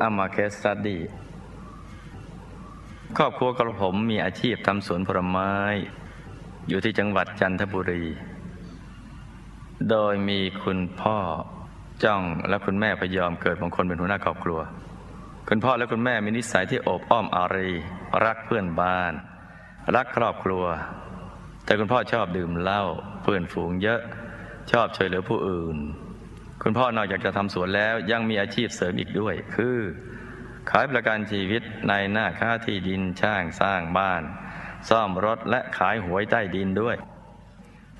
อามาเคสตัดดี้ครอบครัวกระผมมีอาชีพทำสวนผลไม้ อยู่ที่จังหวัดจันทบุรี โดยมีคุณพ่อจ้องและคุณแม่พยอมเกิดมงคลเป็นหัวหน้าครอบครัว คุณพ่อและคุณแม่มีนิสัยที่โอบอ้อมอารี รักเพื่อนบ้าน รักครอบครัว แต่คุณพ่อชอบดื่มเหล้าเพื่อนฝูงเยอะ ชอบช่วยเหลือผู้อื่น คุณพ่อนอกจากจะทำสวนแล้วยังมีอาชีพเสริมอีกด้วย คือ ขายประกันชีวิตในหน้าค้าที่ดินช่างสร้างบ้าน ซ่อมรถและขายหวยใต้ดินด้วย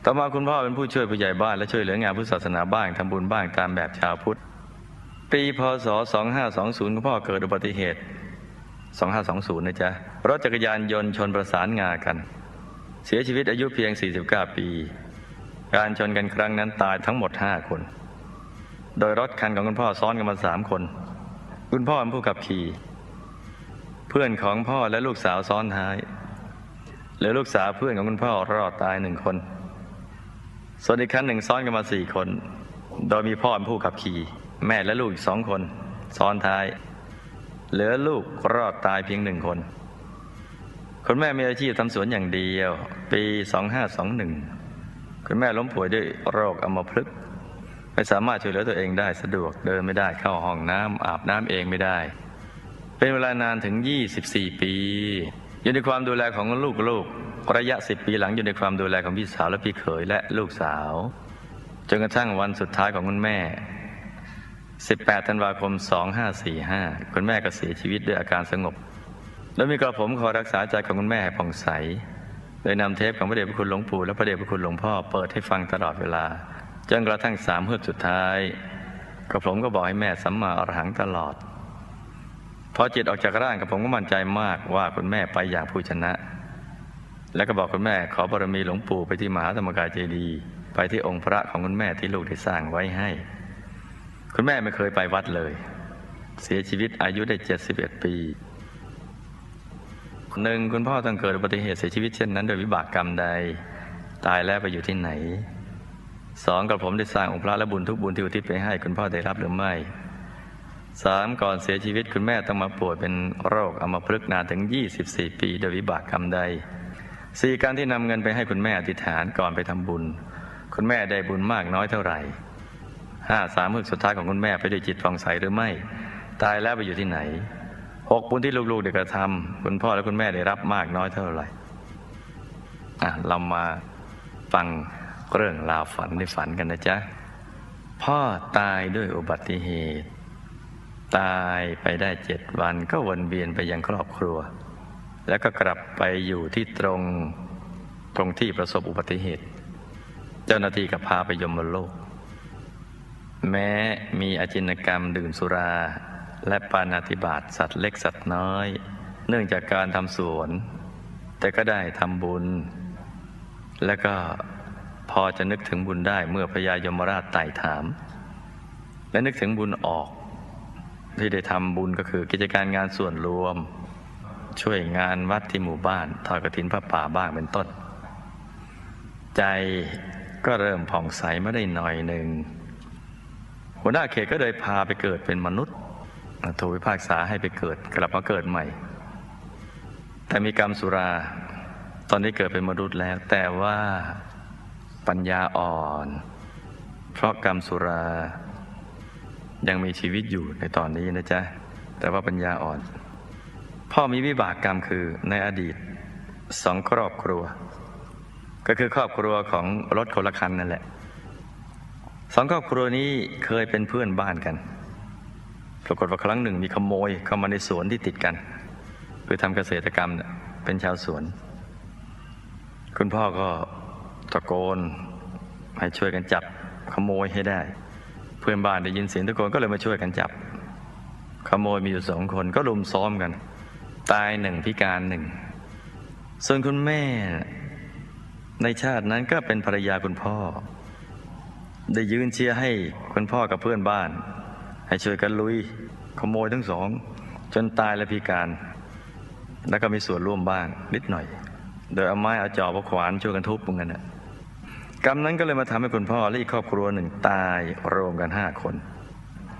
ต่อมาคุณพ่อเป็นผู้ช่วยผู้ใหญ่บ้านและช่วยเหลืองานพุทธศาสนาบ้างทำบุญบ้างตามแบบชาวพุทธ ปีพศ 2520คุณพ่อเกิดอุบัติเหตุ 2520 นะจ๊ะ รถจักรยานยนต์ชนประสานงากัน เสียชีวิตอายุเพียง 49 ปี การชนกันครั้งนั้นตายทั้งหมด 5 คน โดยรถคันของคุณพ่อซ้อนกันมา3คน คุณพ่อเป็นผู้ขับขี่ เพื่อนของพ่อและลูกสาวซ้อนท้ายเหลือลูกสาวเพื่อนของคุณพ่อรอดตายหนึ่งคน ส่วนอีกคันหนึ่งซ้อนกันมาสี่คน โดยมีพ่อเป็นผู้ขับขี่ แม่และลูกอีกสองคน ซ้อนท้าย เหลือลูกรอดตายเพียงหนึ่งคน คุณแม่มีอาชีพทำสวนอย่างเดียว ปี 2521 คุณแม่ล้มป่วยด้วยโรคอัมพฤกษ์ ไม่สามารถช่วยเหลือตัวเองได้สะดวกเดินไม่ได้เข้าห้องน้ำอาบน้ำเองไม่ได้ เป็นเวลานานถึง 24 ปี อยู่ในความดูแลของลูกๆระยะ 10 ปีหลังอยู่ในความดูแลของพี่สาวและพี่เขยและลูกสาวจนกระทั่งวันสุดท้ายของคุณแม่ 18 ธันวาคม 2545 คุณแม่ก็เสียชีวิตด้วยอาการสงบโดยมีกระผมขอรักษาใจของคุณแม่ให้ผ่องใส โดยนำเทปของพระเดชพระคุณหลวงปู่และพระเดชพระคุณหลวงพ่อเปิดให้ฟังตลอดเวลา จนกระทั่งสามเฮือกสุดท้ายกระผมก็บอกให้แม่สัมมาอรหังตลอด พอจิตออกจากร่างกับผมก็มั่นใจมากว่าคุณแม่ไปอย่างผู้ชนะ แล้วก็บอกคุณแม่ขอบารมีหลวงปู่ไปที่มหาธรรมกายเจดีย์ไปที่องค์พระของคุณแม่ที่ลูกได้สร้างไว้ให้ คุณแม่ไม่เคยไปวัดเลย เสียชีวิตอายุได้ 71 ปีหนึ่งคุณพ่อต้องเกิดอุบัติเหตุเสียชีวิตเช่นนั้น โดยวิบากกรรมใด ตายแล้วไปอยู่ที่ไหน สองกับผมได้สร้างองค์พระและบุญทุกบุญที่อุทิศไปให้คุณพ่อได้รับหรือไม่สามก่อนเสียชีวิตคุณแม่ต้องมาป่วยเป็นโรคอัมพฤกษ์นานถึง 24 ปีโดยวิบากกรรมใดสี่การที่นำเงินไปให้คุณแม่อธิษฐานก่อนไปทำบุญ คุณแม่ได้บุญมากน้อยเท่าไหร่ห้าสามมึกสุดท้ายของคุณแม่ไปด้วยจิตฟองใสหรือไม่ ตายแล้วไปอยู่ที่ไหนหกบุญที่ลูกๆได้กระทำคุณพ่อและคุณแม่ได้รับมากน้อยเท่าไหร่อะเรามาฟัง เรื่องราวฝันในฝันกันนะจ๊ะ พ่อตายด้วยอุบัติเหตุ ตายไปได้เจ็ดวันก็วนเวียนไปยังครอบครัว แล้วก็กลับไปอยู่ที่ตรงตรงที่ประสบอุบัติเหตุ เจ้าหน้าที่ก็พาไปยมโลก แม้มีอาจินกรรมดื่มสุรา และปานาติบาตสัตว์เล็กสัตว์น้อย เนื่องจากการทำสวน แต่ก็ได้ทำบุญ แล้วก็ พอจะนึกถึงบุญได้เมื่อพญายมราชไต่ถาม และนึกถึงบุญออก ที่ได้ทำบุญก็คือกิจการงานส่วนรวม ช่วยงานวัดที่หมู่บ้านทอดกระถินพระป่าบ้างเป็นต้น ใจก็เริ่มผ่องใสมาได้หน่อยหนึ่งหัวหน้าเขตก็เลยพาไปเกิดเป็นมนุษย์ถูกพิพากษาให้ไปเกิดกลับมาเกิดใหม่ แต่มีกรรมสุรา ตอนนี้เกิดเป็นมนุษย์แล้ว แต่ว่า ปัญญาอ่อน เพราะกรรมสุรา ยังมีชีวิตอยู่ในตอนนี้นะจ๊ะ แต่ว่าปัญญาอ่อน พ่อมีวิบากกรรมคือในอดีตสองครอบครัว ก็คือครอบครัวของรถคนละคันนั่นแหละสองครอบครัวนี้เคยเป็นเพื่อนบ้านกัน ปรากฏว่าครั้งหนึ่งมีขโมยเข้ามาในสวนที่ติดกัน คือทำเกษตรกรรมเนี่ยเป็นชาวสวน คุณพ่อก็ ตะโกน ให้ช่วยกันจับขโมยให้ได้ เพื่อนบ้านได้ยินเสียงตะโกนก็เลยมาช่วยกันจับ ขโมยมีอยู่สองคนก็ลุมซ้อมกัน ตายหนึ่งพิการหนึ่งส่วนคุณแม่ในชาตินั้นก็เป็นภรรยาคุณพ่อ ได้ยืนเชียร์ให้คุณพ่อกับเพื่อนบ้าน ให้ช่วยกันลุย ขโมยทั้งสอง จนตายและพิการ แล้วก็มีส่วนร่วมบ้างนิดหน่อย โดยเอาไม้เอาจอบเอาขวานช่วยกันทุบเหมือนกันนะ กรรมนั้นก็เลยมาทำให้คุณพ่อและอีกครอบครัวหนึ่งตายรวมกันห้าคน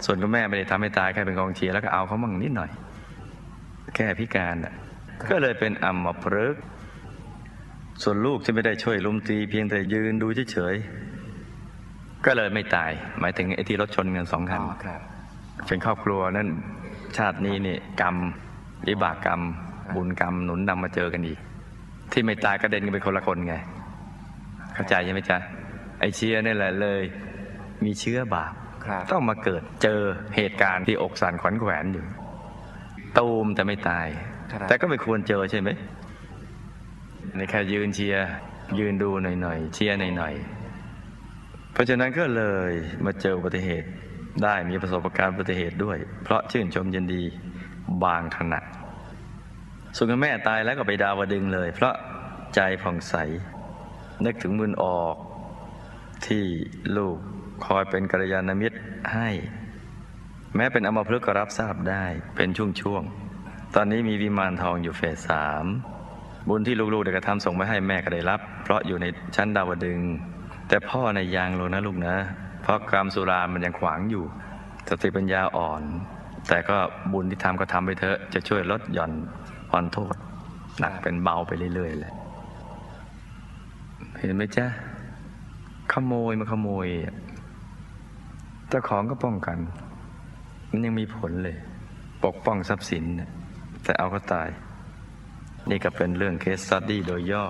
ส่วนคุณแม่ไม่ได้ทำให้ตายแค่เป็นกองเชียร์แล้วก็เอาเขามั่งนิดหน่อย แค่พิการน่ะก็เลยเป็นอัมพฤกษ์ส่วนลูกที่ไม่ได้ช่วยลุมตีเพียงแต่ยืนดูเฉยๆก็เลยไม่ตาย หมายถึงไอ้ที่รถชนกันสองคันอ๋อครับเป็นครอบครัวนั่นชาตินี้นี่กรรมวิบากกรรม บุญกรรมหนุนนำมาเจอกันอีก ที่ไม่ตายกระเด็นกันเป็นคนละคนไง เข้าใจใช่ไหมจ๊ะไอเชียนี่แหละเลย มีเชื้อบาปครับต้องมาเกิดเจอเหตุการณ์ที่อกสั่นขวัญแขวนอยู่ตูมแต่ไม่ตายครับแต่ก็ไม่ควรเจอใช่ไหมในแค่ยืนเชียร์ยืนดูหน่อยๆเชียร์หน่อยๆเพราะฉะนั้นก็เลยมาเจออุบัติเหตุได้มีประสบการณ์อุบัติเหตุด้วย เพราะชื่นชมยินดีบางขณะส่วนคุณแม่ตายแล้วก็ไปดาวดึงเลย เพราะใจผ่องใส นึกถึงบุญออกที่ลูกคอยเป็นกัลยาณมิตรให้ แม้เป็นอมพลึกก็รับทราบได้เป็นช่วงๆ ตอนนี้มีวิมานทองอยู่เฟสสามบุญที่ลูกๆได้กระทำส่งไปให้แม่ก็ได้รับ เพราะอยู่ในชั้นดาวดึง แต่พ่อในยยังลงนะลูกนะ เพราะกรรมสุรามันยังขวางอยู่สติปัญญาอ่อน แต่ก็บุญที่ทำก็ทำไปเถอะจะช่วยลดหย่อนผ่อนโทษหนักเป็นเบาไปเรื่อยๆเลย เห็นไหมจ๊ะ ขโมยมาขโมยเจ้าของก็ป้องกัน มันยังมีผลเลย ปกป้องทรัพย์สิน แต่เอาก็ตาย นี่ก็เป็นเรื่องเคสสต u d ดี้โดยย่อ